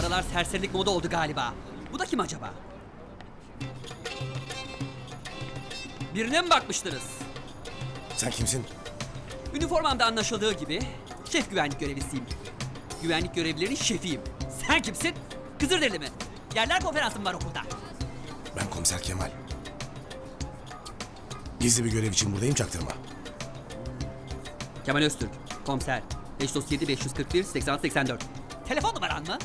aralar serserilik moda oldu galiba. Bu da kim acaba? Birine mi bakmıştınız? Sen kimsin? Üniformamda anlaşıldığı gibi şef güvenlik görevlisiyim. Güvenlik görevlilerinin şefiyim. Sen kimsin? Kızılderili mi? Yerler konferansı mı var okulda? Ben komiser Kemal. Gizli bir görev için buradayım çaktırma. Kemal Öztürk, komiser. 537 541 86 84. Telefon numaran mı?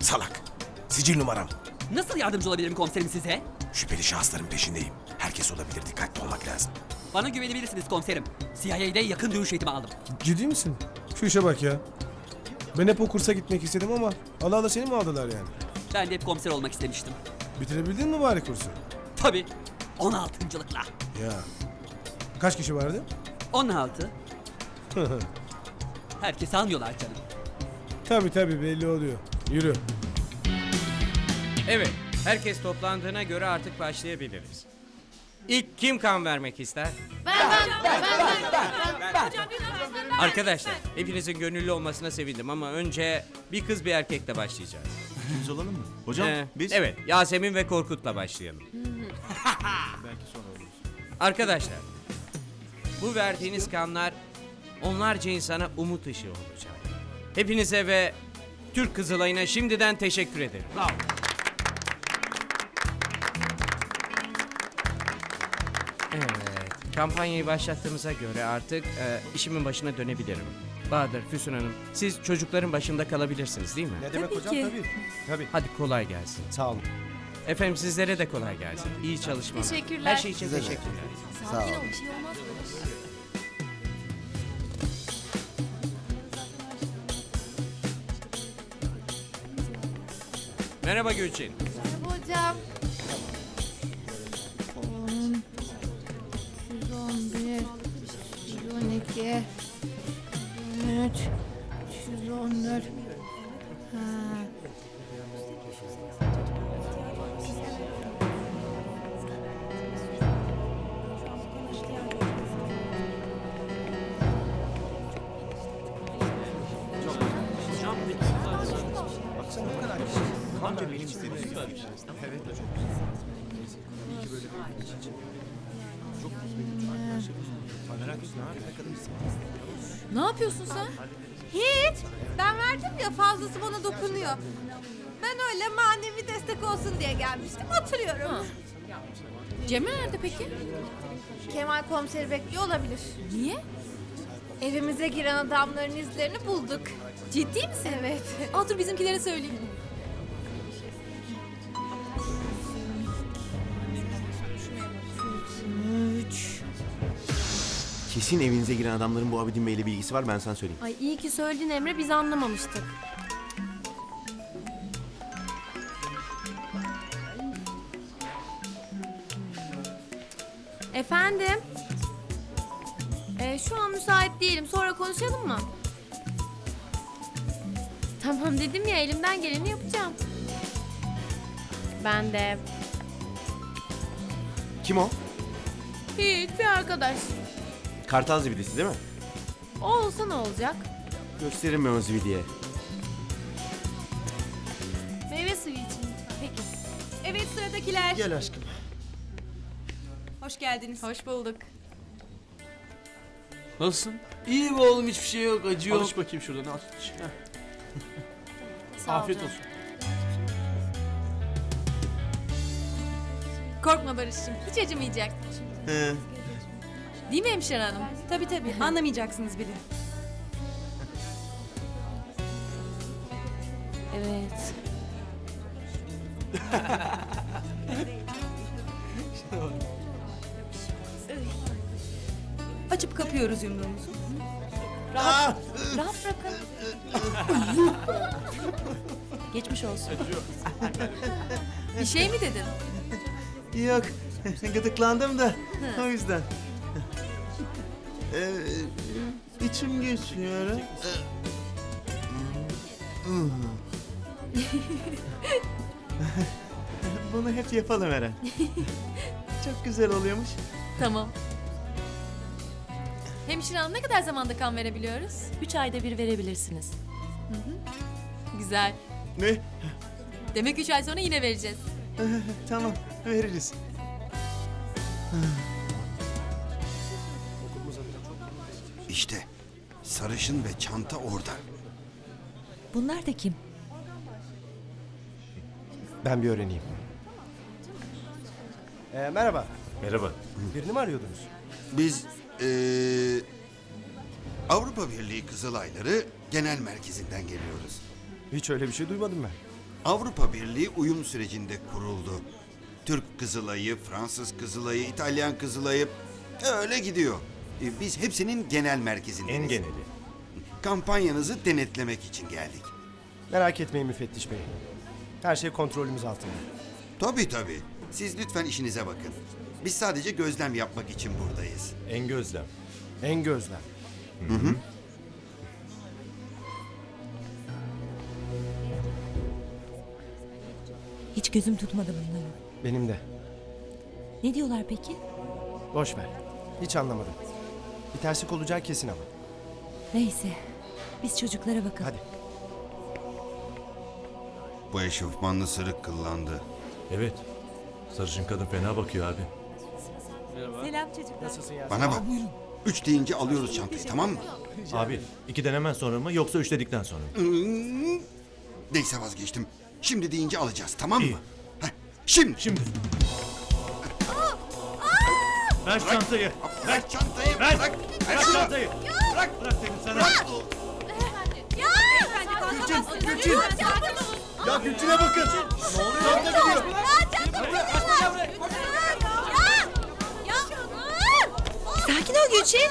Salak. Sicil numaram. Nasıl yardımcı olabilirim komiserim size? Şüpheli şahısların peşindeyim. Herkes olabilir dikkatli olmak lazım. Bana güvenebilirsiniz komiserim. CIA'de yakın dövüş eğitimi aldım. Ciddi misin? Şu işe bak ya. Ben hep o kursa gitmek istedim ama Allah Allah seni mi aldılar yani? Ben de hep komiser olmak istemiştim. Bitirebildin mi bari kursu? Tabii. 16.lıkla. Ya. Kaç kişi vardı? 16. Herkes almıyorlar canım. tabii tabii belli oluyor. Yürü. Evet, herkes toplandığına göre artık başlayabiliriz. İlk kim kan vermek ister? Arkadaşlar, hepinizin gönüllü olmasına sevindim ama önce bir kız bir erkekle başlayacağız. Biz olalım mı? Hocam Ee, biz... Evet, Yasemin ve Korkut'la başlayalım. Arkadaşlar, bu verdiğiniz kanlar onlarca insana umut ışığı olacak. Hepinize ve Türk Kızılay'ına şimdiden teşekkür ederim. Evet, kampanyayı başlattığımıza göre artık e, işimin başına dönebilirim. Bahadır, Füsun Hanım, siz çocukların başında kalabilirsiniz değil mi? Ne demek hocam tabii. Tabii. Hadi kolay gelsin. Sağ olun. Efendim sizlere de kolay gelsin. İyi çalışmalar. Teşekkürler. Her şey için teşekkürler. Sakin ol bir şey olmaz böyle. Merhaba Gülçin. Hocam. 10, 111, 112, 113, Ne yapıyorsun sen? Hiç. Ben verdim ya fazlası bana dokunuyor. Ben öyle manevi destek olsun diye gelmiştim. Oturuyorum. Ha. Cemre nerede peki? Kemal komiseri bekliyor olabilir. Niye? Evimize giren adamların izlerini bulduk. Ciddi misin? Evet. Al dur bizimkilere söyleyeyim. Kesin evinize giren adamların bu Abidin Bey'le bir ilgisi var ben sana söyleyeyim. Ay iyi ki söyledin Emre biz anlamamıştık. Efendim? Ee, şu an müsait değilim. Sonra konuşalım mı? Tamam dedim ya elimden geleni yapacağım. Ben de. Kim o? Hiç bir arkadaş. Kartal zibidisi değil mi? O olsa ne olacak? Gösteririm ben o zibidiye. Meyve suyu için. Peki. Evet sıradakiler. Gel aşkım. Hoş geldiniz. Hoş bulduk. Nasılsın? İyi be oğlum hiçbir şey yok acı yok. Alış bakayım şuradan al. Afiyet olsun. Korkma Barış'cığım. Hiç acımayacak. He. Değil mi hemşire hanım? Tabii tabii. Anlamayacaksınız bile. Evet. Açıp kapıyoruz yumruğumuzu. Rahat, rahat bırakın. Geçmiş olsun. Bir şey mi dedin? Yok. Gıdıklandım da o yüzden. Ee, içim geçiyor. Bunu hep yapalım Eren. Çok güzel oluyormuş. Tamam. Hemşire hanım ne kadar zamanda kan verebiliyoruz? Üç ayda bir verebilirsiniz. Güzel. Ne? Demek 3 ay sonra yine vereceğiz. Tamam veririz. İşte sarışın ve çanta orada. Bunlar da kim? Ben bir öğreneyim. Ee, merhaba. Merhaba. Birini mi arıyordunuz? Biz eee, Avrupa Birliği Kızılayları Genel Merkezi'nden geliyoruz. Hiç öyle bir şey duymadım ben. Avrupa Birliği uyum sürecinde kuruldu. Türk Kızılayı, Fransız Kızılayı, İtalyan Kızılayı öyle gidiyor. E, Biz hepsinin genel merkezindeniz. En geneli. Kampanyanızı denetlemek için geldik. Merak etmeyin müfettiş bey. Her şey kontrolümüz altında. Tabii tabii. Siz lütfen işinize bakın. Biz sadece gözlem yapmak için buradayız. En gözlem. En gözlem. Hiç gözüm tutmadı bunları. Benim de. Ne diyorlar peki? Boş ver. Hiç anlamadım. Bir terslik olacağı kesin ama. Neyse. Biz çocuklara bakalım. Hadi. Bu eşofmanlı sırık kıllandı. Evet. Sarışın kadın fena bakıyor abi. Selam çocuklar. Nasılsın ya? Bana bak. Üç deyince alıyoruz çantayı tamam mı? Abi ikiden hemen sonra mı yoksa üç dedikten sonra mı? Neyse vazgeçtim. Şimdi deyince alacağız tamam mı? İyi. Heh, şimdi. Şimdi. Ver çantayı. Ver çantayı. Ver. Bırak. Ver çantayı. Bırak. Bırak dedim sana. Ya! Gülçin! Gülçin! Ya Gülçin'e bakın. Ne oluyor? Çanta gidiyor. Sakin ol Gülçin.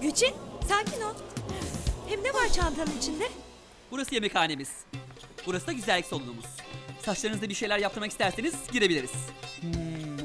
Gülçin sakin ol. Hem ne var çantanın içinde? Burası yemekhanemiz. Burası da güzellik salonumuz. Saçlarınızda bir şeyler yaptırmak isterseniz girebiliriz. Hmm,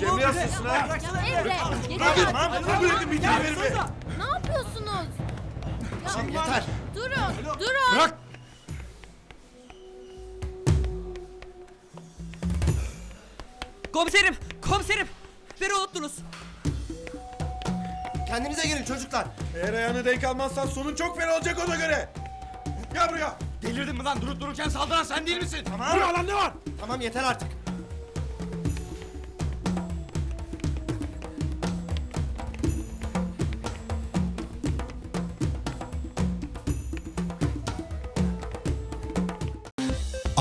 Cem'i yazsın ha. Ya Emre! Yeter artık! Bırakın bir tane verin be. Ne yapıyorsunuz? Ya, Yeter. Durun! Durun! Bırak. Komiserim! Komiserim! Beni unuttunuz. Kendinize gelin çocuklar. Eğer ayağını denk almazsan sonun çok fena olacak ona göre. Gel buraya. Delirdin mi lan? Durup dururken saldıran sen değil misin? Tamam. Buraya lan ne var? Tamam yeter artık.